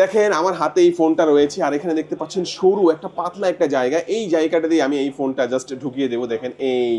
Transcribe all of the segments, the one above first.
দেখেন আমার হাতে এই ফোনটা রয়েছে আর এখানে দেখতে পাচ্ছেন সরু একটা পাতলা একটা জায়গা। এই জায়গাটা দিয়ে আমি এই ফোনটা জাস্ট ঢুকিয়ে দেবো দেখেন। এই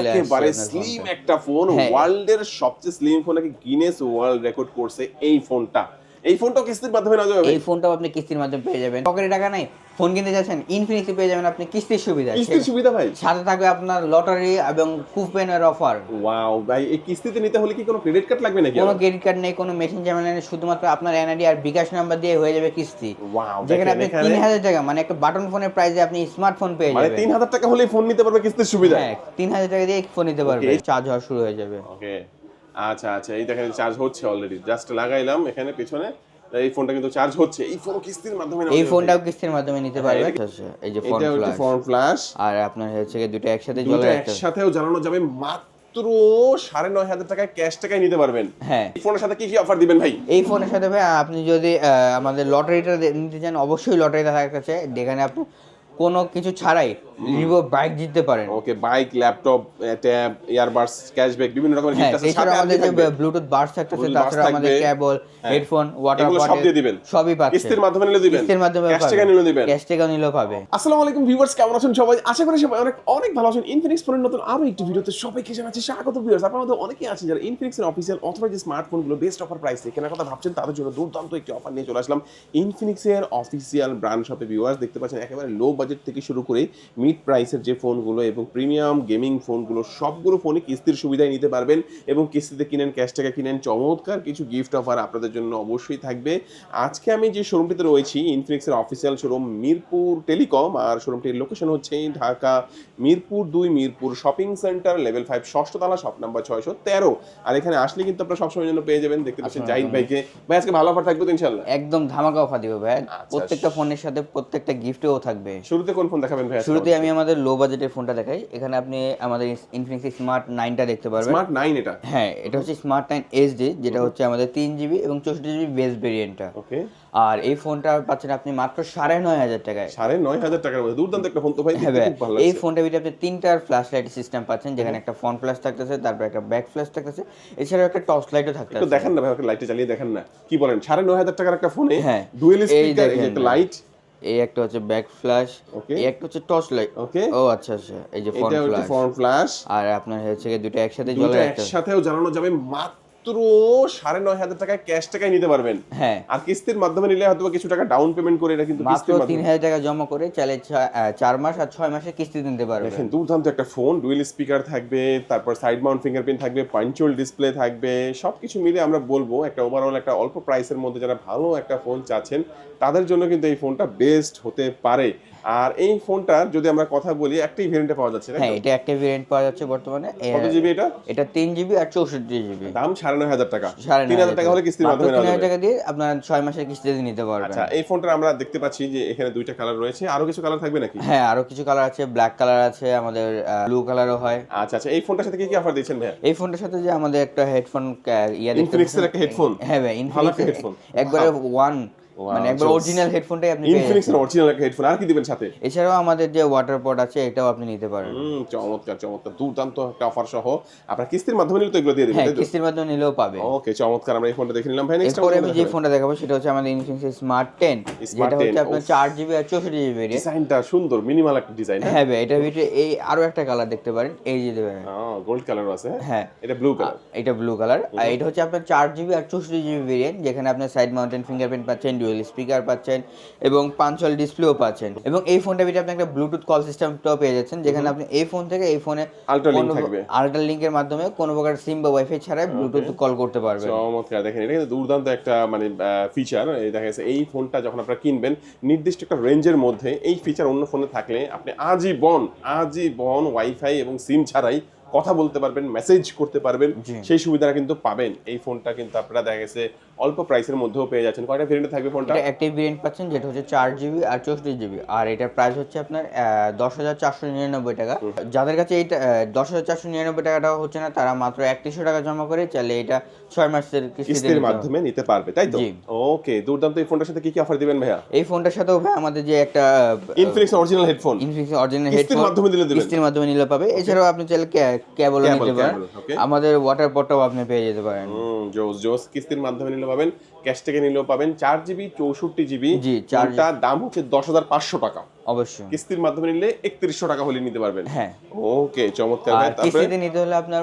একেবারে স্লিম একটা ফোন হ্যাঁ। ওয়ার্ল্ডের সবচেয়ে স্লিম ফোন নাকি গিনেস ওয়ার্ল্ড রেকর্ড করছে এই ফোনটা। এই ফোনটা কিস্তির মাধ্যমে না যাবে এই ফোনটাও আপনি কিস্তির মাধ্যমে পেয়ে যাবেন। পকেটে টাকা নাই ফোন কিনতে যাচ্ছেন ইনফিনিক্সে পেয়ে যাবেন আপনি কিস্তির সুবিধা। কিস্তির সুবিধা ভাই। সাথে থাকবে আপনার লটারি এবং কুপনের অফার ওয়াও ভাই এই কিস্তিতে নিতে হলে কি কোনো ক্রেডিট কার্ড লাগবে নাকি কোনো ক্রেডিট কার্ড নেই কোনো মেশিন ঝামেলা নেই শুধুমাত্র আপনার এনআইডি আর বিকাশ নাম্বার দিয়ে হয়ে যাবে কিস্তি। ওয়াও যেখানে আপনি এখানে তিন হাজার টাকা মানে একটা বাটন ফোনের প্রাইসে আপনি স্মার্টফোন পেয়ে মানে যাবেন। তিন হাজার টাকা হলেই ফোন নিতে পারবে কিস্তির সুবিধা। হ্যাঁ তিন হাজার টাকা দিয়ে ফোন নিতে পারবে চার্জ হওয়া শুরু হয়ে যাবে। ওকে আচ্ছা আচ্ছা এই দেখেন চার্জ হচ্ছে অলরেডি জাস্ট লাগাইলাম এখানে পেছনে এই ফোনটা কিন্তু চার্জ হচ্ছে। এই ফোন কিস্তির মাধ্যমে এই ফোনটাও কিস্তির মাধ্যমে নিতে পারবে। আচ্ছা, এই যে ফোন এটা ফ্ল্যাশ ফোন ফ্ল্যাশ আর আপনার হচ্ছে গিয়ে দুটো একসাথে জ্বলে একসাথেও জ্বালানো যাবে। মাত্র সাড়ে নয় হাজার টাকায় ক্যাশ টাকায় নিতে পারবেন। হ্যাঁ। এই ফোনের সাথে কি কি অফার দিবেন ভাই? এই ফোনের সাথে ভাই আপনি যদি আমাদের লটারিটা নিতে চান অবশ্যই লটারিটা থাকতেছে যেখানে আপনি কোনো কিছু ছাড়াই ভিভো বাইক জিততে পারেন। Okay bike laptop tab earbuds cashback বিভিন্ন রকমের গিফট আছে সাথে আমাদের যে? ব্লুটুথ বার্স থাকতেছে তাছাড়া আমাদের কেবল। হেডফোন ওয়াটার এগুলো সব দিয়ে দিবেন। সবই পাচ্ছে কিস্তির মাধ্যমে নিলে দিবেন। কিস্তির মাধ্যমে ক্যাশ টাকা নিলে দিবেন। ক্যাশ টাকা নিলেও পাবে। আসসালামু আলাইকুম ভিউয়ার্স কেমন আছেন সবাই? আশা করি সবাই অনেক অনেক ভালো আছেন। ইনফিনিক্স ফোনের নতুন আরও একটি ভিডিওতে সবাইকে জানাচ্ছি স্বাগত ভিউয়ার্স আপনার মধ্যে অনেকেই আছেন যারা ইনফিনিক্সের অফিসিয়াল অথবা যে স্মার্টফোনগুলো বেস্ট অফার প্রাইসে কেনার কথা ভাবছেন তাদের জন্য দুর্দান্ত একটি অফার নিয়ে চলে আসলাম। ইনফিনিক্সের অফিসিয়াল ব্র্যান্ড শপে ভিউয়ার্স দেখতে পাচ্ছেন একেবারে লো বাজেট থেকে শুরু করে মিড প্রাইসের যে ফোনগুলো এবং প্রিমিয়াম গেমিং ফোনগুলো সবগুলো ফোনে কিস্তির সুবিধায় নিতে পারবেন এবং কিস্তিতে কিনেন ক্যাশ টাকা কিনেন চমৎকার কিছু গিফট অফার আপনাদের জন্য অবশ্যই থাকবে। আজকে আমি যে শোরুমটিতে রয়েছি ইনফিনিক্সের অফিসিয়াল শোরুম মিরপুর টেলিকম আর শোরুমটির লোকেশন হচ্ছে ঢাকা মিরপুর দুই Mirpur shopping center level five ষষ্ঠ তলা শপ নাম্বার ছয়শো তেরো। আর এখানে আসলে কিন্তু আপনারা সবসময় জন্য পেয়ে যাবেন দেখতে পাচ্ছেন জাহিদ ভাইকে। ভাই আজকে ভালো অফার থাকবে ইনশাল্লাহ একদম ধামাকা অফার দিব ভাই। আচ্ছা। প্রত্যেকটা ফোনের সাথে প্রত্যেকটা গিফটও থাকবে। শুরুতে কোন ফোন দেখাবেন ভাই শুরুতে আমি আমাদের লো বাজেটের ফোনটা দেখাই। এখানে আপনি আমাদের ইনফিনিক্স স্মার্ট নাইনটা দেখতে পারবেন। স্মার্ট নাইন এটা? হ্যাঁ এটা হচ্ছে স্মার্ট নাইন এইচডি যেটা হচ্ছে আমাদের তিন জিবি এবং চৌষট্টি জিবি বেস ভেরিয়েন্টটা ওকে। আর এই ফোনটা পাচ্ছেন আপনি মাত্র সাড়ে নয় হাজার টাকায়। সাড়ে নয় হাজার টাকার মধ্যে। দুর্দান্ত একটা ফোন তো ভাই হ্যাঁ এই ফোনটার ভিতরে আপনি তিনটার ফ্ল্যাশ লাইট সিস্টেম পাচ্ছেন যেখানে একটা ফ্রন্ট ফ্ল্যাশ থাকতেছে তারপর একটা ব্যাক ফ্ল্যাশ থাকতেছে। এছাড়াও একটা টর্চ লাইটও থাকতেছে। দেখেন না ভাই লাইটটা চালিয়ে দেখেন না। কি বলেন সাড়ে নয় হাজার টাকার একটা ফোনে হ্যাঁ। ডুয়েল স্পিকার একটা লাইট এই একটা হচ্ছে ব্যাক ফ্ল্যাশ ওকে এই একটা হচ্ছে টর্চ লাইট ওকে ও আচ্ছা আচ্ছা এই যে ফ্রন্ট ফ্ল্যাশ আর আপনার হচ্ছে দুটো একসাথে জ্বলে একসাথেও জ্বালানো যাবে মাত্র সাড়ে নয় হাজার টাকায় ক্যাশ টাকায় নিতে পারবেন। হ্যাঁ। আর কিস্তির মাধ্যমে নিলে হয়তো কিছু টাকা ডাউন পেমেন্ট করে এটা কিন্তু মাত্র তিন হাজার টাকা জমা করে চাইলে চার মাস আর ছয় মাসে কিস্তি দিতে পারবে দেখেন দুর্দান্ত একটা ফোন ডুয়েল স্পিকার থাকবে তারপর সাইড মাউন্ট ফিঙ্গারপ্রিন্ট থাকবে পাঞ্চুয়াল ডিসপ্লে থাকবে সবকিছু মিলে আমরা বলব একটা ওভারঅল একটা অল্প প্রাইসের মধ্যে যারা ভালো একটা ফোন চাচ্ছেন তাদের জন্য কিন্তু এই ফোনটা বেস্ট হতে পারে। আর এই ফোনটার যদি আমরা কথা বলি একটাই ভেরিয়েন্টে পাওয়া যাচ্ছে হ্যাঁ এটা একটা ভেরিয়েন্ট পাওয়া যাচ্ছে বর্তমানে। কত জিবি এটা? এটা তিন জিবি আর চৌষট্টি জিবি দাম সাড়ে নয় হাজার টাকা। সাড়ে তিন হাজার টাকা হলে কিস্তির মাধ্যমে তিন হাজার টাকা দিয়ে আপনার ছয় মাসের কিস্তিতে নিতে পারবেন। আচ্ছা এই ফোনটা আমরা দেখতে পাচ্ছি যে এখানে দুইটা কালার রয়েছে। আরও কিছু কালার থাকবে নাকি? হ্যাঁ আরও কিছু কালার আছে। ব্ল্যাক কালার আছে আমাদের ব্লু কালারও হয়। আচ্ছা আচ্ছা এই ফোনটার সাথে কি কি অফার দিচ্ছেন ভাইয়া? এই ফোনটার সাথে যে আমাদের একটা হেডফোন ইয়া দেখতে একটা হেডফোন হ্যাঁ ভাই ভালো একটা ইনফিনিক্স একবারে ওয়ান মানে একবার। অরিজিনাল হেডফোনটাই আপনি ইনফিনিক্স এর অরিজিনাল একটা হেডফোন আর কি দিবেন সাথে? এছাড়াও আমাদের যে ওয়াটার আছে এটাও আপনি নিতে পারেন। হুম চমৎকার চমৎকার। দুর্দান্ত একটা অফার সহ আপনার কিস্তির মাধ্যমে নিলে তো এগুলো দিয়ে দিবেন হ্যাঁ কিস্তির মাধ্যমে নিলেও পাবে। ওকে চমৎকার। আমরা এই ফোনটা দেখে নিলাম। ভাই নেক্সট আমি যে ফোনটা দেখাবো সেটা হচ্ছে আমাদের ইনফিনিক্স স্মার্ট টেন Smart যেটা হচ্ছে আপনার আর ভেরিয়েন্ট ডিজাইনটা সুন্দর মিনিমাল একটা ডিজাইন হ্যাঁ? ভাই এটার ভিতরে এই আরও একটা কালার দেখতে পারেন এই যে দেবেন। গোল্ড কালার আছে হ্যাঁ? হ্যাঁ। এটা ব্লু কালার এটা ব্লু কালার আর এটা হচ্ছে আপনার চার জিবি আর চৌষট্টি জিবি ভেরিয়েন্ট যেখানে আপনার সাইড মাউন্টেন ফিঙ্গারপ্রিন্ট পাচ্ছেন ডুয়েল স্পিকার পাচ্ছেন এবং পাঞ্চুয়াল ডিসপ্লেও পাচ্ছেন। এবং এই ফোনটার ভিতরে আপনি একটা ব্লুটুথ কল সিস্টেমটাও পেয়ে যাচ্ছেন যেখানে আপনি এই ফোন থেকে এই ফোনে Ultra link থাকবে। আল্ট্রা লিঙ্কের মাধ্যমে কোনো প্রকার সিম বা ওয়াইফাই ছাড়াই ব্লুটুথ কল করতে পারবেন। চমৎকার দেখেন এটা কিন্তু দুর্দান্ত একটা মানে ফিচার এই দেখা গেছে এই ফোনটা যখন আপনারা কিনবেন নির্দিষ্ট একটা রেঞ্জের মধ্যে এই ফিচার অন্য ফোনে থাকলে আপনি আজীবন আজীবন ওয়াইফাই এবং সিম ছাড়াই কথা বলতে পারবেন মেসেজ করতে পারবেন সেই সুবিধাটা কিন্তু পাবেন। এই ফোনটা কিন্তু আপনারা দেখা গেছে অল্প প্রাইসের মধ্যেও পেয়ে যাচ্ছেন। কয়টা ভেরিয়েন্টে থাকবে ফোনটা? এটা অ্যাক্টিভ ভেরিয়েন্ট পাচ্ছেন যেটা হচ্ছে চার জিবি আর চৌষট্টি জিবি আর এটার প্রাইস হচ্ছে আপনার দশ হাজার চারশো নিরানব্বই টাকা। যাদের কাছে এইটা দশ হাজার চারশো নিরানব্বই টাকাটা হচ্ছে না তারা মাত্র একত্রিশশো টাকা জমা করে চাইলে এটা ছয় মাসের কিস্তির মাধ্যমে নিতে পারবে তাই তো। ওকে দুর্দান্ত। এই ফোনটার সাথে কি কি অফার দিবেন ভাইয়া? এই ফোনটার সাথেও ভাই আমাদের যে একটা Infinix original headphone Infinix original headphone মাধ্যমে দিলে দিবেন। কিস্তির মাধ্যমে নিলে পাবে। এছাড়াও আপনি চাইলে Cable, নিতে পারেন। আমাদের ওয়াটার পটটাও আপনি পেয়ে যেতে পারেন। জোস জোস। কিস্তির মাধ্যমে নিলে পাবেন ক্যাশ থেকে নিলেও পাবেন চার জিবি চৌষট্টি জিবি চারটা দাম হচ্ছে দশ হাজার পাঁচশো টাকা। অবশ্যই। কিস্তির মাধ্যমে নিলে একত্রিশশো টাকা হলে নিতে পারবেন। হ্যাঁ। ওকে চমৎকার আর কিস্তিতে নিতে হলে আপনার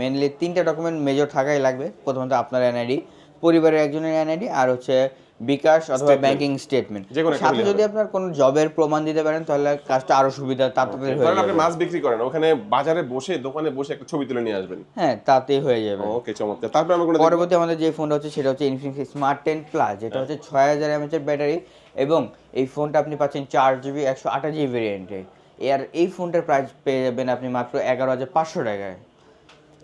মেনলি তিনটা ডকুমেন্ট মেজর থাকাই লাগবে। প্রথমত আপনার এনআইডি পরিবারের একজনের এনআইডি আর হচ্ছে বিকাশ অথবা ব্যাংকিং স্টেটমেন্ট সাথে যদি আপনার কোনো জবের প্রমাণ দিতে পারেন তাহলে কাজটা আরও সুবিধা তাড়াতাড়ি হয়ে ধরেন আপনি মাছ বিক্রি করেন ওখানে বাজারে বসে দোকানে বসে একটা ছবি তুলে নিয়ে আসবেন। হ্যাঁ তাতেই হয়ে যাবে। ওকে চমৎকার। তারপরে আমরা কোনো পরবর্তী আমাদের যে ফোনটা হচ্ছে সেটা হচ্ছে ইনফিনিক্স স্মার্ট টেন প্লাস যেটা হচ্ছে ছয় হাজার এমএচ এর ব্যাটারি এবং এই ফোনটা আপনি পাচ্ছেন চার জিবি একশো আঠাশ জিবি ভেরিয়েন্টে আর এই ফোনটার প্রাইস পেয়ে যাবেন আপনি মাত্র এগারো হাজার পাঁচশো টাকায়।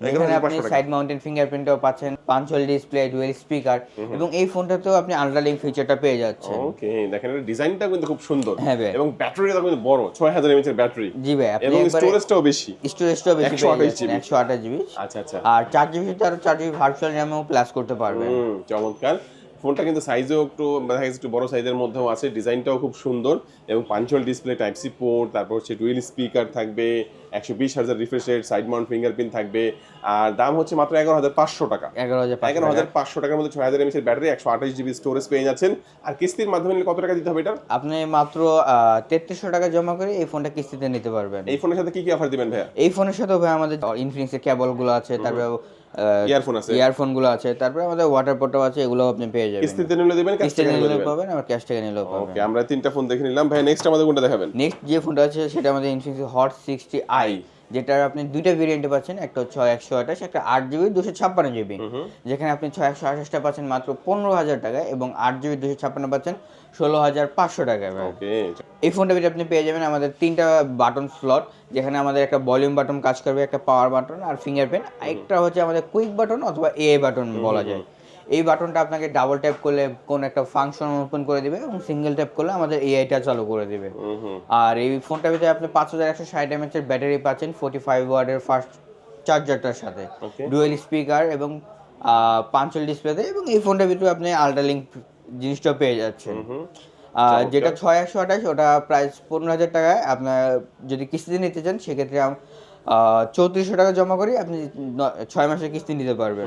এখানে আপনি সাইড মাউন্টেন ফিঙ্গারপ্রিন্টও পাচ্ছেন পাঞ্চল ডিসপ্লে ডুয়েল স্পিকার এবং এই ফোনটাতেও আপনি আন্ডারলিং ফিচারটা পেয়ে যাচ্ছেন। ওকে দেখেন এর ডিজাইনটা কিন্তু খুব সুন্দর। হ্যাঁ ভাই। এবং ব্যাটারিটা কিন্তু বড় ছয় হাজার এমএচ এর ব্যাটারি জি ভাই আপনি এবং স্টোরেজটাও বেশি। স্টোরেজটাও বেশি 128 পেয়ে যাচ্ছেন একশো আঠাশ জিবি আচ্ছা আচ্ছা। আর 4 জিবি আরও চার জিবি ভার্চুয়াল র্যামও প্লাস করতে পারবেন। চমৎকার। ফোনটা কিন্তু সাইজও একটু দেখা যাচ্ছে একটু বড় সাইজের মধ্যেও আছে ডিজাইনটাও খুব সুন্দর এবং punch hole display type C port তারপর হচ্ছে ডুয়েল স্পিকার থাকবে একশো বিশ হাজার refresh rate side mount fingerprint থাকবে আর দাম হচ্ছে মাত্র এগারো হাজার পাঁচশো টাকা। এগারো হাজার এগারো হাজার পাঁচশো টাকার মধ্যে ছয় হাজার এমএচের ব্যাটারি একশো আঠাশ জিবি স্টোরেজ পেয়ে যাচ্ছেন। আর কিস্তির মাধ্যমে কত টাকা দিতে হবে এটা? আপনি মাত্র তেত্রিশশো টাকা জমা করে এই ফোনটা কিস্তিতে নিতে পারবেন। এই ফোনের সাথে কি কি অফার দিবেন ভাইয়া? এই ফোনের সাথে ভাই আমাদের ইনফিনিক্সের কেবলগুলো আছে তারপরে ইয়ারফোন আছে। ইয়ারফোনগুলো আছে। তারপরে আমাদের ওয়াটার পটও আছে এগুলো আপনি পেয়ে যাবেন। কিস্তিতে নিলে দিবেন কিস্তিতে নিলে পাবেন আর ক্যাশ টাকা নিলেও পাবেন। ওকে আমরা তিনটা ফোন দেখে নিলাম। ভাই নেক্সট আমাদের কোনটা দেখাবেন? নেক্সট যে ফোনটা আছে সেটা আমাদের ইনফিনিক্স হট সিক্সটি আই যেটার আপনি দুইটা ভেরিয়েন্টে পাচ্ছেন একটা ছয় একশো আঠাশ একটা আট জিবি দুশো ছাপ্পান্ন জিবি যেখানে আপনি ছয় একশো আঠাশটা পাচ্ছেন মাত্র পনেরো হাজার টাকায় এবং আট জিবি দুশো ছাপ্পান্ন পাচ্ছেন ষোলো হাজার পাঁচশো টাকায় ভাই। এই ফোনটা আপনি পেয়ে যাবেন আমাদের তিনটা বাটন স্লট যেখানে আমাদের একটা ভলিউম বাটন কাজ করবে একটা পাওয়ার বাটন আর ফিঙ্গারপ্রিন্ট একটা হচ্ছে আমাদের কুইক বাটন অথবা এ বাটন বলা যায়। এই বাটনটা আপনাকে ডাবল ট্যাপ করলে কোন একটা ফাংশন ওপেন করে দিবে এবং সিঙ্গেল ট্যাপ করলে আমাদের এআইটা চালু করে দিবে। আর এই ফোনটার ভিতরে আপনি পাঁচ হাজার একশো ষাট এমএচ এর ব্যাটারি পাচ্ছেন ফোর্টি ফাইভ ওয়ার্ডের ফার্স্ট চার্জারটার সাথে। ডুয়েল স্পিকার এবং পাঞ্চল ডিসপ্লেতে এবং এই ফোনটার ভিতরে আপনি আল্ট্রালিঙ্ক জিনিসটা পেয়ে যাচ্ছেন। আর যেটা ছয় একশো আঠাশ ওটা প্রাইস পনেরো হাজার টাকায়। আপনার যদি কিস্তিতে নিতে চান সেক্ষেত্রে চৌত্রিশশো টাকা জমা করে আপনি ছয় মাসের কিস্তি নিতে পারবেন।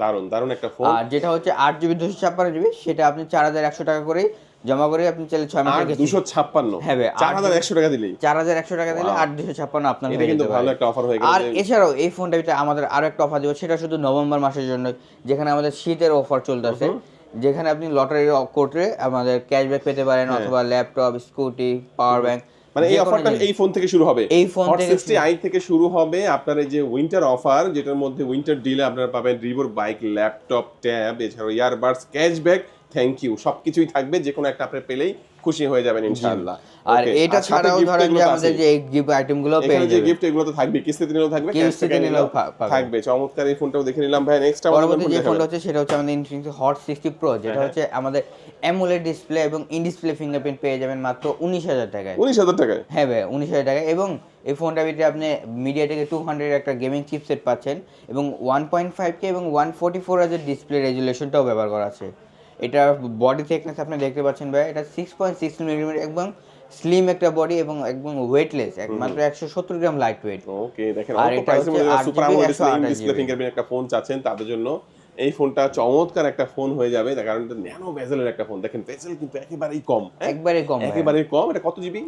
দারুণ দারুণ একটা ফোন আর যেটা হচ্ছে আট জিবি দুশো ছাপ্পান্ন জিবি সেটা আপনি চার হাজার একশো টাকা করে জমা করে আপনি চাইলে ছয় মাসের কিস্তি দুশো ছাপ্পান্ন? হ্যাঁ চার হাজার একশো টাকা দিলেই। চার হাজার একশো টাকা দিলে আট দুশো ছাপ্পান্ন আপনার এটা হয়ে কিন্তু ভালো একটা অফার হয়ে আর এছাড়াও এই ফোনটা আমাদের আরও একটা অফার দিব সেটা শুধু নভেম্বর মাসের জন্য যেখানে আমাদের শীতের অফার চলতেছে। যেখানে আপনি লটারি কোর্টে আমাদের ক্যাশব্যাক পেতে পারেন অথবা ল্যাপটপ স্কুটি পাওয়ার ব্যাংক মানে এই অফারটা এই ফোন থেকে শুরু হবে। এই ফোন থেকে সিক্সটি আই থেকে শুরু হবে আপনার এই যে উইন্টার অফার যেটার মধ্যে উইন্টার ডিলে আপনারা পাবেন রিভোর বাইক ল্যাপটপ ট্যাব এছাড়াও ইয়ারবাডস ক্যাশব্যাক থ্যাংক ইউ সবকিছুই থাকবে যে কোনো একটা আপনি পেলেই খুশি হয়ে যাবেন ইনশাআল্লাহ। আর এটা ছাড়াও ধরেন যে আমাদের যে গিফট আইটেমগুলো পেয়ে এখানে যে গিফট এগুলো তো থাকবে কিস্তিতে নিলেও থাকবে কিস্তিতে নিলেও। থাকবে চমৎকার এই ফোনটাও দেখে নিলাম ভাই নেক্সট আমাদের যে ফোনটা হচ্ছে সেটা হচ্ছে আমাদের ইনফিনিক্স হট সিক্সটি প্রো যেটা হ্যাঁ। হচ্ছে আমাদের অ্যামোলেড ডিসপ্লে এবং ইন ডিসপ্লে ফিঙ্গারপ্রিন্ট পেয়ে যাবেন মাত্র উনিশ হাজার টাকায়। উনিশ হাজার টাকায়? হ্যাঁ ভাই উনিশ হাজার টাকা এবং এই ফোনটা ভিতরে আপনি মিডিয়া থেকে টু হান্ড্রেড একটা গেমিং চিপসেট পাচ্ছেন এবং ওয়ান পয়েন্ট ফাইভ কে এবং ওয়ান ফোর্টি ফোর ডিসপ্লে রেজুলেশনটাও ব্যবহার করা আছে। এটা বডি থিকনেস আপনি দেখতে পাচ্ছেন ভাই এটা সিক্স পয়েন্ট সিক্স মিলিমিটার একদম স্লিম একটা বডি এবং একদম ওয়েটলেস একমাত্র একশো সত্তর গ্রাম লাইট ওয়েট ওকে দেখেন আর এটা সুপার আমোলেড একশো ডিসপ্লে ফিঙ্গারপ্রিন্ট একটা ফোন চাচ্ছেন তাদের জন্য এই ফোনটা চমৎকার একটা ফোন হয়ে যাবে। তার কারণ এটা ন্যানো বেজেলের একটা ফোন দেখেন বেজেল কিন্তু একেবারেই কম হ্যাঁ? একবারে কম ভাই। একেবারেই কম এটা কত জিবি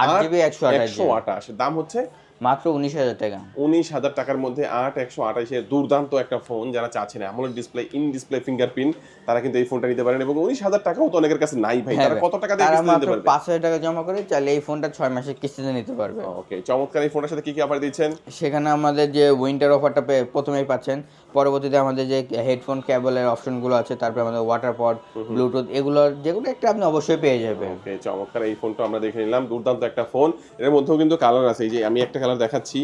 আট GB, একশো আঠাশ একশো আঠাশ। দাম হচ্ছে মাত্র উনিশ হাজার টাকা। উনিশ হাজার টাকার মধ্যে আট একশো আঠাশের দুর্দান্ত একটা ফোন যারা চাচ্ছেন এমন ডিসপ্লে ইন ডিসপ্লে ফিঙ্গারপ্রিন্ট তারা কিন্তু এই ফোনটা নিতে পারেন এবং উনিশ হাজার টাকাও তো অনেকের কাছে নাই ভাই। হ্যাঁ তারা কত টাকা দিয়ে নিতে পারবে? পাঁচ হাজার টাকা জমা করে চাইলে এই ফোনটা ছয় মাসের কিস্তিতে নিতে পারবে। ওকে চমৎকার। এই ফোনটার সাথে কি কি অফার দিচ্ছেন? সেখানে আমাদের যে উইন্টার অফারটা প্রথমেই পাচ্ছেন পরবর্তীতে আমাদের যে হেডফোন কেবলের অপশনগুলো আছে তারপরে আমাদের ওয়াটার পড ব্লুটুথ এগুলো যেগুলো একটা আপনি অবশ্যই পেয়ে যাবেন। ওকে চমৎকার। এই ফোনটা আমরা দেখে নিলাম। দুর্দান্ত একটা ফোন এর মধ্যেও কিন্তু কালার আছে। এই যে আমি একটা কালার দেখাচ্ছি।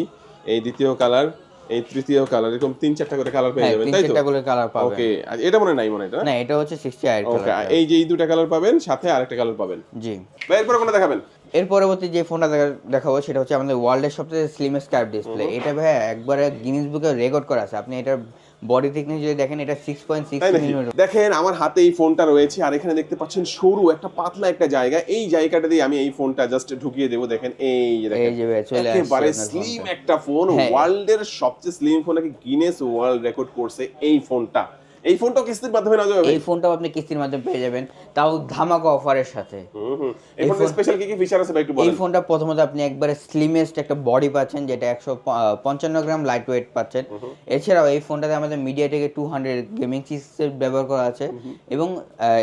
এই দ্বিতীয় কালার এই তৃতীয় কালার এরকম তিন চারটা করে কালার পেয়ে হ্যাঁ যাবেন তিন তাই তো? চারটা করে কালার পাবেন। ওকে এটা মনে নাই মনে হয় এটা? না এটা হচ্ছে সিক্সটি আইট ওকে এই যে এই দুটো কালার পাবেন সাথে আরেকটা কালার পাবেন। জি। এরপরে কোনটা দেখাবেন? এর পরবর্তী যে ফোনটা দেখা- দেখাবো সেটা হচ্ছে আমাদের ওয়ার্ল্ডের সবচেয়ে স্লিমেস্ট কার্ভ ডিসপ্লে এটা ভাই একবারে গিনিস বুকে রেকর্ড করা আছে। আপনি এটার বডি থিকনেস যদি দেখেন এটা সিক্স পয়েন্ট সিক্স নাকি? দেখেন আমার হাতে এই ফোনটা রয়েছে আর এখানে দেখতে পাচ্ছেন সরু একটা পাতলা একটা জায়গা। এই জায়গাটা দিয়ে আমি এই ফোনটা জাস্ট ঢুকিয়ে দেবো দেখেন এই যে দেখেন। একেবারে স্লিম একটা ফোন হ্যাঁ। ওয়ার্ল্ডের সবচেয়ে স্লিম ফোন নাকি গিনেস ওয়ার্ল্ড রেকর্ড করছে এই ফোনটা। এই ফোনটাও কিস্তির মাধ্যমে নেওয়া যাবে এই ফোনটাও আপনি কিস্তির মাধ্যমে পেয়ে যাবেন। তাও ধামাকা অফারের সাথে। এই ফোনটা স্পেশাল কি কি ফিচার আছে ভাই একটু এই ফোনটা প্রথমত আপনি একবারে স্লিমেস্ট একটা বডি পাচ্ছেন যেটা একশো পঞ্চান্ন গ্রাম লাইট ওয়েট পাচ্ছেন এছাড়াও এই ফোনটাতে আমাদের মিডিয়া থেকে টু হান্ড্রেড গেমিং চিপসেট ব্যবহার করা আছে। এবং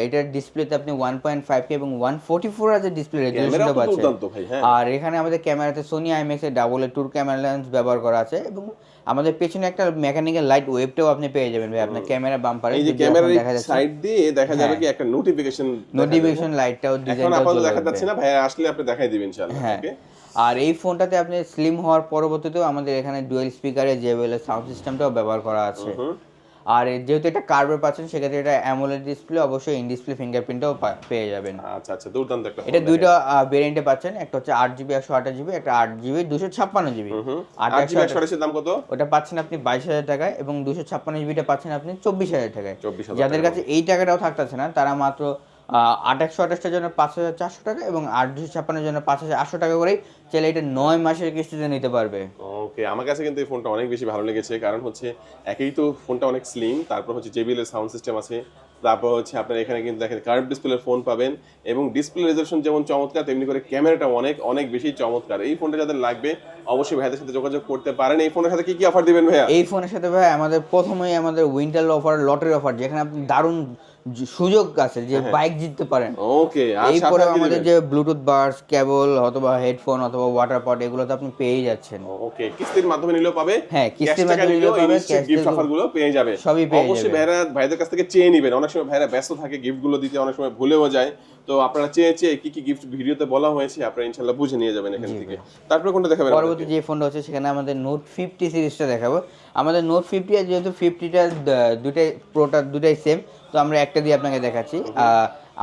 এটার ডিসপ্লেতে আপনি ওয়ান পয়েন্ট ফাইভ কে এবং ওয়ান ফোর্টি ফোর আছে ডিসপ্লে ক্যামেরা পাচ্ছেন। হ্যাঁ। আর এখানে আমাদের ক্যামেরাতে সোনি আইএমএক্স এর ডাবল টুর ক্যামেরা লেন্স ব্যবহার করা আছে। এবং আমাদের পেছনে একটা মেকানিক্যাল লাইট ওয়েবটাও আপনি পেয়ে যাবেন ভাই। আপনার ক্যামেরা বাম্পারে এই যে ক্যামেরার সাইড দিয়ে দেখা যাবে কি একটা নোটিফিকেশন নোটিফিকেশন লাইটটাও এখন আপাতত দেখা যাচ্ছে না ভাই আসলে আপনি দেখাই দিবেন ইনশাআল্লাহ হ্যাঁ। ওকে আর এই ফোনটাতে আপনি স্লিম হওয়ার পরবর্তীতেও আমাদের এখানে ডুয়েল স্পিকারে জেবেলের সাউন্ড সিস্টেমটাও ব্যবহার করা আছে। আর যেহেতু এটা কার্ভের পাচ্ছেন সেক্ষেত্রে এটা অ্যামোলেড ডিসপ্লে অবশ্যই ইন ডিসপ্লে ফিঙ্গারপ্রিন্টও পেয়ে যাবেন। আচ্ছা আচ্ছা দুর্দান্ত একটা এটা দুটো দুইটা ভেরিয়েন্টে পাচ্ছেন একটা হচ্ছে আট জিবি একশো আঠাশ জিবি একটা আট জিবি দুশো ছাপ্পান্ন জিবি আট জিবি একশো আঠাশের দাম কত? ওটা পাচ্ছেন আপনি বাইশ হাজার টাকায় এবং দুশো ছাপ্পান্ন জিবিটা পাচ্ছেন আপনি চব্বিশ হাজার টাকায়। 24,000 যাদের কাছে এই টাকাটাও থাকতেছে না তারা মাত্র আট একশো আঠাশটার জন্য পাঁচ হাজার চারশো টাকা এবং আট দুশো ছাপ্পান্নের জন্য পাঁচ হাজার আটশো টাকা করেই চাইলে এটা নয় মাসের কিস্তিতে নিতে পারবে। ওকে আমার কাছে কিন্তু এই ফোনটা অনেক বেশি ভালো লেগেছে কারণ হচ্ছে একেই তো ফোনটা অনেক স্লিম তারপর হচ্ছে জেবিএল এর সাউন্ড সিস্টেম আছে তারপর হচ্ছে আপনার এখানে কিন্তু দেখেন কার্ভ ডিসপ্লের ফোন পাবেন এবং ডিসপ্লে রেজলিউশন যেমন চমৎকার তেমনি করে ক্যামেরাটা অনেক অনেক বেশি চমৎকার। এই ফোনটা যাদের লাগবে অবশ্যই ভাইদের সাথে যোগাযোগ করতে পারেন। এই ফোনের সাথে কি কি অফার দিবেন ভাইয়া? এই ফোনের সাথে ভাই আমাদের প্রথমেই আমাদের উইন্টার অফার লটারি অফার যেখানে আপনি দারুণ সুযোগ আছে যে বাইক জিততে পারেন। ওকে আর সাথে পরে আর কি আমাদের যে ব্লুটুথ বাডস কেবল অথবা হেডফোন অথবা ওয়াটার পট এগুলো তো আপনি পেয়েই যাচ্ছেন। ওকে কিস্তির মাধ্যমে নিলেও পাবে। হ্যাঁ, কিস্তির মাধ্যমে নিলেও পাবে, গিফট অফারগুলো পেয়ে যাবে। সবই পেয়ে যাবে অবশ্যই ভাইরা ভাইদের কাছ থেকে চেয়ে নেবেন। অনেক সময় ভাইরা ব্যস্ত থাকে গিফটগুলো দিতে অনেক সময় ভুলেও যায়। তো আপনারা চেয়ে চেয়ে কি কি গিফট ভিডিওতে বলা হয়েছে আপনারা ইনশাআল্লাহ বুঝে নিয়ে যাবেন এখান থেকে। তারপরে কোনটা দেখাবেন পরবর্তী যে ফোনটা হচ্ছে সেখানে আমাদের নোট ফিফটি সিরিজটা দেখাবো। আমাদের নোট ফিফটি আর যেহেতু ফিফটিটা দুটাই প্রোটা দুটাই সেম তো আমরা একটা দিয়ে আপনাকে দেখাচ্ছি।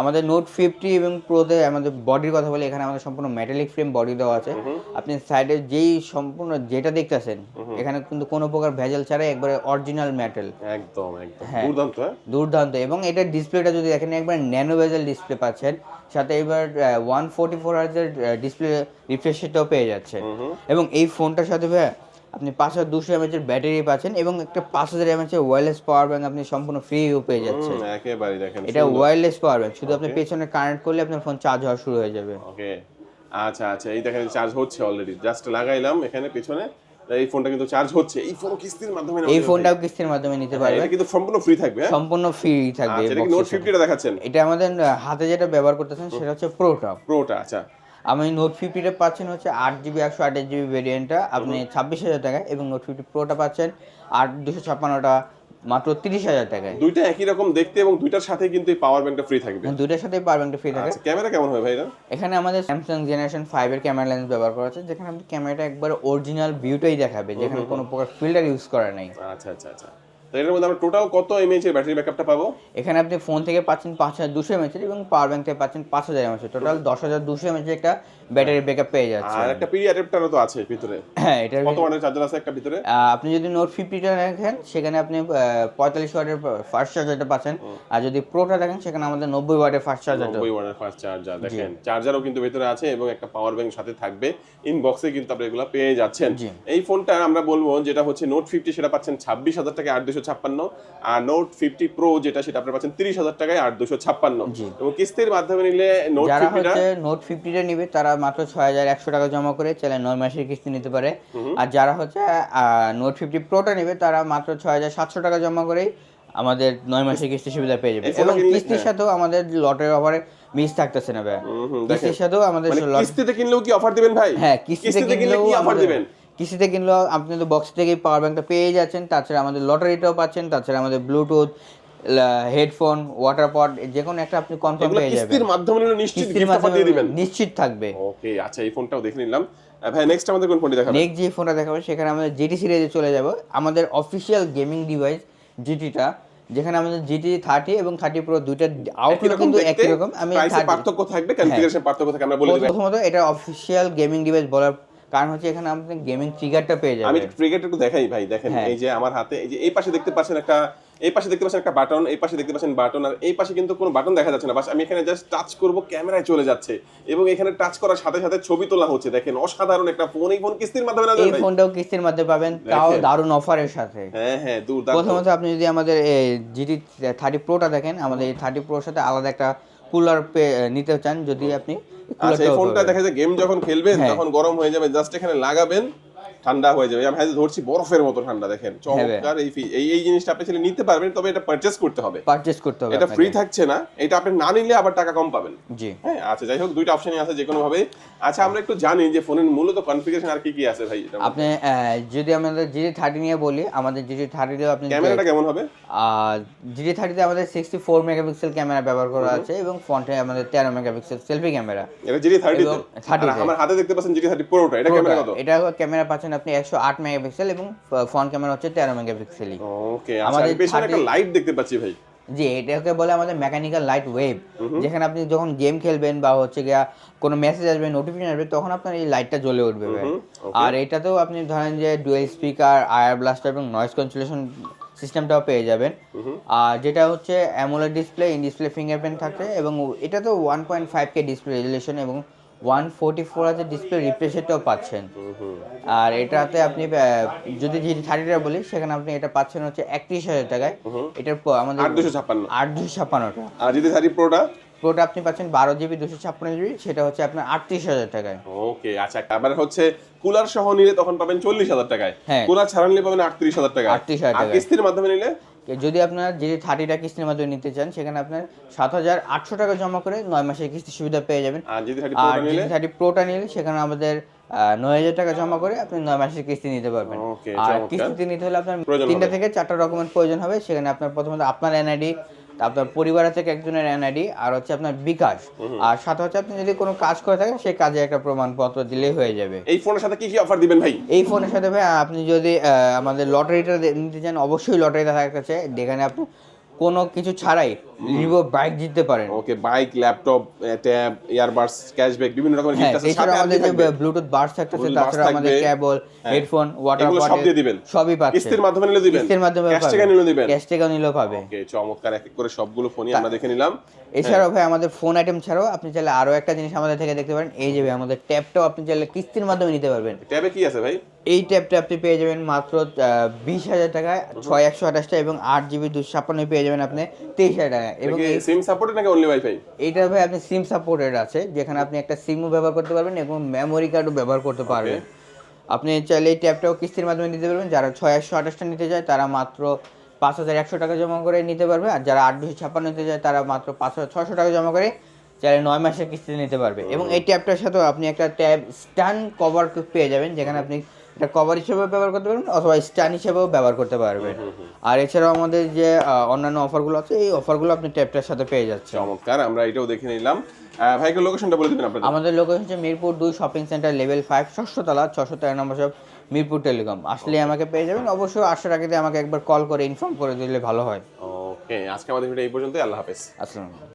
আমাদের নোট ফিফটি এবং প্রোতে আমাদের বডির কথা বলে এখানে আমাদের সম্পূর্ণ মেটালিক ফ্রেম বডি দেওয়া আছে। আপনি সাইডে যেই সম্পূর্ণ যেটা দেখতেছেন এখানে কিন্তু কোনো প্রকার ভেজাল ছাড়াই একবারে অরিজিনাল মেটাল একদম একদম। হ্যাঁ। দুর্দান্ত হ্যাঁ? দুর্দান্ত এবং এটার ডিসপ্লেটা যদি দেখেন একবার ন্যানো বেজেল ডিসপ্লে পাচ্ছেন সাথে এবার ওয়ান ফোর্টি ফোর হার্জের ডিসপ্লে রিফ্রেশটাও পেয়ে যাচ্ছে এবং এই ফোনটার সাথে ভাইয়া আপনি পাঁচ হাজার দুশো এমএচ এর ব্যাটারি পাচ্ছেন এবং একটা পাঁচ হাজার এমএচ এর ওয়্যারলেস পাওয়ার ব্যাংক আপনি সম্পূর্ণ ফ্রিও পেয়ে যাচ্ছেন। একেবারে দেখেন এটা ওয়্যারলেস পাওয়ার ব্যাংক শুধু আপনি পেছনে কানেক্ট করলে আপনার ফোন চার্জ হওয়া শুরু হয়ে যাবে। ওকে আচ্ছা আচ্ছা এই দেখেন চার্জ হচ্ছে অলরেডি জাস্ট লাগাইলাম এখানে পেছনে। এই ফোনটা কিন্তু চার্জ হচ্ছে। এই ফোন কিস্তির মাধ্যমে এই ফোনটাও কিস্তির মাধ্যমে নিতে ভাই। পারবেন এটা কিন্তু সম্পূর্ণ ফ্রি থাকবে হ্যাঁ? সম্পূর্ণ ফ্রি থাকবে আচ্ছা এটা নোট এর সাথে। ফিফটিটা দেখাচ্ছেন? এটা আমাদের হাতে যেটা ব্যবহার করতেছেন সেটা হচ্ছে প্রোটা প্রোটা আচ্ছা। আমি নোট ফিফটিটা পাচ্ছেন হচ্ছে আট জিবি একশো আঠাশ জিবি ভেরিয়েন্টটা আপনি ছাব্বিশ হাজার টাকায় এবং নোট ফিফটি প্রোটা পাচ্ছেন আট দুশো ছাপ্পান্নটা মাত্র তিরিশ হাজার টাকায়। দুইটা একই রকম দেখতে এবং দুইটার সাথে কিন্তু এই পাওয়ার ব্যাংকটা ফ্রি থাকবে। দুইটার সাথে পাওয়ার ব্যাংকটা ফ্রি থাকে। আচ্ছা ক্যামেরা কেমন হবে ভাই এটা এখানে আমাদের স্যামসাং জেনারেশন ফাইভের ক্যামেরা লেন্স ব্যবহার করা আছে যেখানে আপনি ক্যামেরাটা একবার অরিজিনাল ভিউটাই দেখাবে যেখানে কোনো প্রকার ফিল্টার ইউজ করা নেই। আচ্ছা আচ্ছা আচ্ছা। তো এটার মধ্যে আমরা টোটাল কত এমএএইচ এর ব্যাটারি ব্যাকআপটা পাবো? এখানে আপনি ফোন থেকে পাচ্ছেন পাঁচ হাজার দুশো এমএচ এবং পাওয়ার ব্যাংক থেকে পাচ্ছেন পাঁচ হাজার এমএচ টোটাল দশ হাজার দুশো এমএচ একটা ব্যাটারি ব্যাকআপ পেয়ে যাচ্ছে। আর একটা পিডি অ্যাডাপ্টারও তো আছে ভিতরে। হ্যাঁ এটার কত ওয়াটের চার্জার আছে একটা ভিতরে? আপনি যদি নোট ফিফটিটা দেখেন সেখানে আপনি পঁয়তাল্লিশ ওয়াটের ফার্স্ট চার্জারটা পাচ্ছেন। আর যদি প্রোটা দেখেন সেখানে আমাদের নব্বই ওয়াটের ফার্স্ট চার্জারটা নব্বই ওয়াটের ফাস্ট চার্জার দেখেন। চার্জারও কিন্তু ভেতরে আছে এবং একটা পাওয়ার ব্যাংক সাথে থাকবে। ইনবক্সে কিন্তু আপনি এগুলো পেয়ে যাচ্ছেন। এই ফোনটা আমরা বলব যেটা হচ্ছে নোট ফিফটি সেটা পাচ্ছেন ছাব্বিশ হাজার টাকায় আট দুশো ছাপ্পান্ন আর নোট ফিফটি প্রো যেটা সেটা আপনি পাচ্ছেন তিরিশ হাজার টাকায় আট দুশো ছাপ্পান্ন। এবং কিস্তির মাধ্যমে নিলে নোট যারা ফিফটিটা হচ্ছে নোট ফিফটিটা নিবে তারা মাত্র ছয় হাজার একশো টাকা জমা করে চাইলে নয় মাসের কিস্তি নিতে পারে। আর যারা হচ্ছে নোট ফিফটি প্রোটা নিবে তারা মাত্র ছয় হাজার সাতশো টাকা জমা করেই আমাদের নয় মাসের কিস্তি সুবিধা পেয়ে যাবে। এবং কিস্তির হ্যাঁ। সাথেও আমাদের লটের অফারে মিস থাকতেছে না ভাই কিস্তির সাথেও আমাদের মানে কিস্তিতে কিনলেও কি অফার দিবেন ভাই? হ্যাঁ কিস্তিতে কিনলেও কি অফার দিবেন? কিস্তিতে কিনলেও আপনি তো বক্স থেকে পাওয়ার ব্যাংকটা পেয়ে যাচ্ছেন। তাছাড়া আমাদের লটারিটাও পাচ্ছেন তাছাড়া আমাদের ব্লুটুথ হেডফোন ওয়াটার পট যে কোনো একটা আপনি কনফার্ম পেয়ে যাবেন। কিস্তির মাধ্যমে নিলে নিশ্চিত গিফট দিয়ে দিবেন। নিশ্চিত থাকবে। ওকে আচ্ছা এই ফোনটাও দেখে নিলাম। ভাই নেক্সট আমাদের কোন ফোনটি দেখাবেন? নেক্সট যে ফোনটা দেখাবো সেখানে আমাদের জিটি সিরিজে চলে যাব। আমাদের অফিসিয়াল গেমিং ডিভাইস জিটিটা যেখানে আমাদের জিটি থার্টি এবং থার্টি প্রো দুইটা আউটলুক কিন্তু একই রকম। আমি পার্থক্য থাকবে কনফিগারেশন পার্থক্য থাকে আমরা বলে দিই প্রথমত এটা অফিসিয়াল গেমিং ডিভাইস বলার কারণ হচ্ছে এখানে আপনি গেমিং ট্রিগারটা পেয়ে যাবেন। আমি ট্রিগারটা একটু দেখাই ভাই দেখেন হ্যাঁ। এই যে আমার হাতে এই যে এই পাশে দেখতে পাচ্ছেন একটা এই পাশে দেখতে পাচ্ছেন একটা বাটন এই পাশে দেখতে পাচ্ছেন বাটন আর এই পাশে কিন্তু কোনো বাটন দেখা যাচ্ছে না। বাস আমি এখানে জাস্ট টাচ করব ক্যামেরায় চলে যাচ্ছে। এবং এখানে টাচ করার সাথে সাথে ছবি তোলা হচ্ছে। দেখেন অসাধারণ একটা ফোন এই ফোন কিস্তির মাধ্যমে না এই ফোনটাও কিস্তির মাধ্যমে পাবেন তাও। দারুণ অফারের সাথে। হ্যাঁ হ্যাঁ দুর্দান্ত। প্রথমত আপনি যদি আমাদের জিটি থার্টি প্রোটা দেখেন আমাদের এই থার্টি প্রোর সাথে আলাদা একটা কুলার পে নিতে চান যদি আপনি আচ্ছা এই ফোনটা। দেখা যায় গেম যখন খেলবেন হ্যাঁ। তখন গরম হয়ে যাবে জাস্ট এখানে লাগাবেন ঠান্ডা হয়ে যাবে। আমি হাতে ধরছি বরফের মতো ঠান্ডা দেখেন। চমৎকার এই এই এই জিনিসটা আপনি চাইলে নিতে পারবেন তবে এটা পারচেস করতে হবে। পারচেজ করতে হবে এটা ফ্রি থাকছে না এটা আপনি না নিলে আবার টাকা কম পাবেন। জি। হ্যাঁ আচ্ছা যাই হোক দুইটা অপশনই আছে যে কোনো ভাবে আচ্ছা আমরা একটু জানি যে ফোনের মূলত কনফিগারেশন আর কি কি আছে ভাই আপনি যদি আমাদের জিটি থার্টি নিয়ে বলি আমাদের জিটি থার্টিতেও আপনি ক্যামেরাটা কেমন হবে? জিটি থার্টিতে আমাদের সিক্সটি ফোর মেগাপিক্সেল ক্যামেরা ব্যবহার করা আছে এবং ফ্রন্টে আমাদের তেরো মেগাপিক্সেল সেলফি ক্যামেরা এটা জিডি থার্টি এবং 30 তে। আমার হাতে দেখতে পাচ্ছেন জিডি থার্টি প্রোটা এটা ক্যামেরা কত? এটা ক্যামেরা পাচ্ছেন আপনি একশো আট মেগাপিক্সেল এবং ফ্রন্ট ক্যামেরা হচ্ছে তেরো মেগাপিক্সেলই। ওকে আচ্ছা আমাদের আমি একটা লাইট দেখতে পাচ্ছি ভাই। জি এটাকে বলে আমাদের মেকানিক্যাল লাইট ওয়েভ যেখানে আপনি যখন গেম খেলবেন বা হচ্ছে গিয়া কোনো মেসেজ আসবে নোটিফিকেশন আসবে তখন আপনার এই লাইটটা জ্বলে উঠবে আর এটাতেও আপনি ধরেন যে ডুয়েল স্পিকার আয়ার ব্লাস্টার এবং নয়েজ কনসুলেশন সিস্টেমটাও পেয়ে যাবেন। আর যেটা হচ্ছে AMOLED display in display fingerprint থাকে এবং এটা তো one point five K display resolution এবং ওয়ান ফোর্টি ফোর আছে ডিসপ্লে রিফ্রেশটাও পাচ্ছেন। আর এটাতে আপনি যদি থার্টিটা বলি সেখানে আপনি এটা পাচ্ছেন হচ্ছে একত্রিশ হাজার টাকায়। এটার আমাদের আট দুশো ছাপ্পান্ন। আট দুশো ছাপ্পান্নটা। আর থার্টি প্রোটা প্রোটা আপনি পাচ্ছেন বারো জিবি দুশো ছাপ্পান্ন জিবি সেটা হচ্ছে আপনার আটত্রিশ হাজার টাকায়। ওকে আচ্ছা আবার হচ্ছে কুলার সহ নিলে তখন পাবেন চল্লিশ হাজার টাকায়। হ্যাঁ। কুলার ছাড়া নিলে পাবেন আটত্রিশ হাজার টাকা 38,000 আর টাকায়। কিস্তির মাধ্যমে নিলে? যদি আপনার যে থার্টিটা কিস্তির মাধ্যমে নিতে চান সেখানে আপনার সাত হাজার আটশো টাকা জমা করে নয় মাসের কিস্তি সুবিধা পেয়ে যাবেন। আর যদি থার্টি প্রোটা নিলে? সেখানে আমাদের আহ, নয় হাজার টাকা জমা করে আপনি নয় মাসের কিস্তি নিতে পারবেন। আর কিস্তিতে নিতে হলে আপনার তিনটা থেকে চারটা ডকুমেন্ট প্রয়োজন হবে। সেখানে আপনার প্রথমত আপনার এনআইডি আপনার পরিবারের থেকে একজনের এনআইডি আর হচ্ছে আপনার বিকাশ। আর সাথে হচ্ছে আপনি যদি কোনো কাজ করে থাকেন সেই কাজে একটা প্রমাণপত্র দিলেই হয়ে যাবে। এই ফোনের সাথে কি কি অফার দিবেন ভাই? এই ফোনের সাথে ভাই আপনি যদি আহ, আমাদের লটারিটা নিতে চান অবশ্যই লটারিটা থাকছে যেখানে আপনি কোনো কিছু ছাড়াই লিভো বাইক জিততে পারেন। Okay bike laptop tab earbuds cashback বিভিন্ন রকমের হ্যাঁ গিফট আছে সাথে আমাদের যে ব্লুটুথ বার্স থাকতেছে তাছাড়া আমাদের কেবল হ্যাঁ। হেডফোন ওয়াটার এগুলো সব দিয়ে দিবেন। সবই পাচ্ছে। কিস্তির মাধ্যমে নিলে দিবেন। কিস্তির মাধ্যমে ক্যাশ টাকা নিলে দিবেন। ক্যাশ টাকা নিলেও পাবে। ওকে চমৎকার এক এক করে সবগুলো ফোনই আমরা দেখে নিলাম। এছাড়াও ভাই আমাদের ফোন আইটেম ছাড়াও আপনি চাইলে আরও একটা জিনিস আমাদের থেকে দেখতে পারেন। এই যে ভাই আমাদের ট্যাবটাও আপনি চাইলে কিস্তির মাধ্যমে নিতে পারবেন। ট্যাবে কি আছে ভাই? এই ট্যাবটা আপনি পেয়ে যাবেন মাত্র বিশ হাজার টাকায় ছয় একশো আঠাশটা এবং আট জিবি দুশো ছাপ্পান্ন পেয়ে যাবেন আপনি তেইশ হাজার টাকা এবং সিম সাপোর্টেড নাকি অনলি ওয়াইফাই এইটা ভাই আপনি সিম সাপোর্টেড আছে যেখানে আপনি একটা সিমও ব্যবহার করতে পারবেন এবং মেমোরি কার্ডও ব্যবহার করতে পারবেন। আপনি চাইলে এই ট্যাবটাও কিস্তির মাধ্যমে নিতে পারবেন যারা ছয় একশো আঠাশটা নিতে চায় তারা মাত্র পাঁচ হাজার একশো টাকা জমা করে নিতে পারবে আর যারা আট দুশো ছাপ্পান্ন নিতে চায় তারা মাত্র পাঁচ হাজার ছশো টাকা জমা করে চাইলে নয় মাসের কিস্তিতে নিতে পারবে। এবং এই ট্যাবটার সাথেও আপনি একটা ট্যাব স্ট্যান্ড কভার পেয়ে যাবেন যেখানে আপনি এটা কভার হিসেবেও ব্যবহার করতে পারবেন অথবা স্ট্যান্ড হিসেবেও ব্যবহার করতে পারবেন। আর এছাড়াও আমাদের যে অন্যান্য অফারগুলো আছে এই অফারগুলো আপনি ট্যাপটার সাথে পেয়ে যাচ্ছেন। চমৎকার আমরা এটাও দেখে নিলাম। ভাইকে লোকেশনটা বলে দিবেন আপনাদের। আমাদের লোকেশন হচ্ছে মিরপুর দুই শপিং সেন্টার লেভেল ফাইভ ষষ্ঠ তলা ছশো তেরো নম্বর সব মিরপুর টেলিকম। আসলে আমাকে পেয়ে যাবেন। অবশ্যই আসার আগে দিয়ে আমাকে একবার কল করে ইনফর্ম করে দিলে ভালো হয়। ওকে আজকে আমাদের ভিডিও এই পর্যন্তই। আল্লাহ হাফেজ। আসসালামু আলাইকুম।